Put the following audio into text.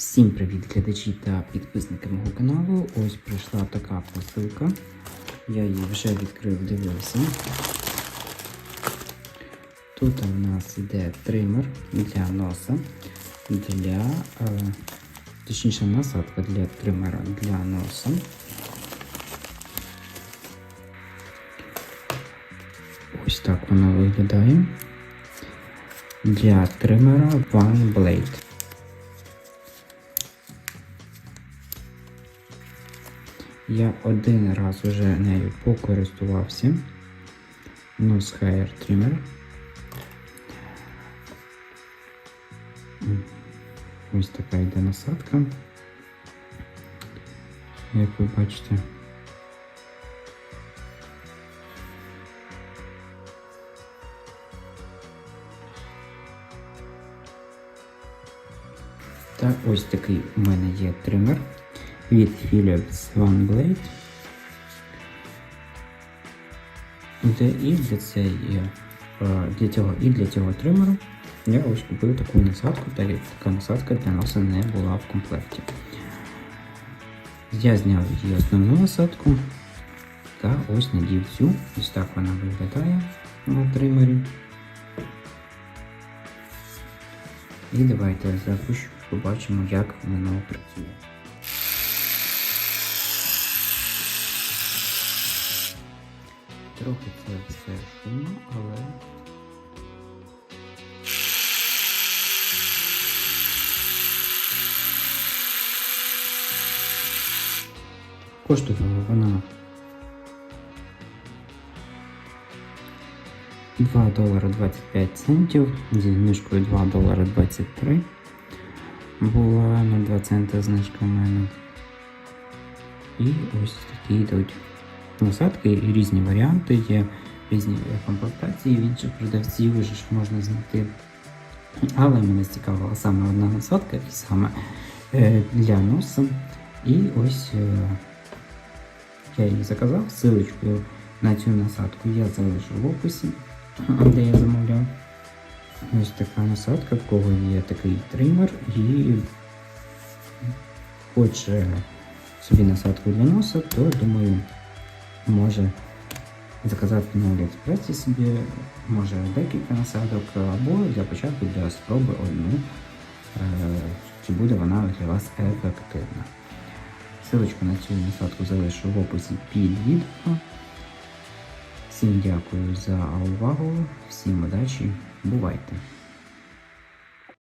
Всім привіт глядачі та підписники мого каналу. Ось прийшла така посилка. Я її вже відкрив, дивився. Тут у нас йде тример для носа, для, е, точніше насадка для тримера для носа. Ось так вона виглядає. Для тримера One Blade. Я один раз уже нею покористувався. Nose Hair Trimmer. Ось така йде насадка. Як ви бачите. Та ось такий у мене є тример від Philips One Blade. Де і для, цієї, е, для цього, і для цього тримеру я ось купив таку насадку, так як така насадка для носа не була в комплекті. Я зняв її основну насадку та ось надів цю. Ось так вона виглядає на тримері. І давайте запущу, побачимо, як воно працює. Трохи це все шумно, але. Коштувала вона 2 долара 25 центів, зі знижкою 2 долара 23. Була на 2 цента знижка в мене. І ось такі йдуть насадки і різні варіанти, є різні комплектації в інших продавців, вже ж можна знайти. Але мене цікавила саме одна насадка, і саме е, для носа. І ось е, я її заказав силочкою на цю насадку. Я залишу в описі, де я замовляв. Ось така насадка, в кого є такий тример і хоче собі насадку для носа, то думаю може заказати на Аліекспресі собі, може декілька насадок, або для початку для спроби одну, е, чи буде вона для вас ефективна. Силочку на цю насадку залишу в описі під відео. Всім дякую за увагу, всім удачі, бувайте!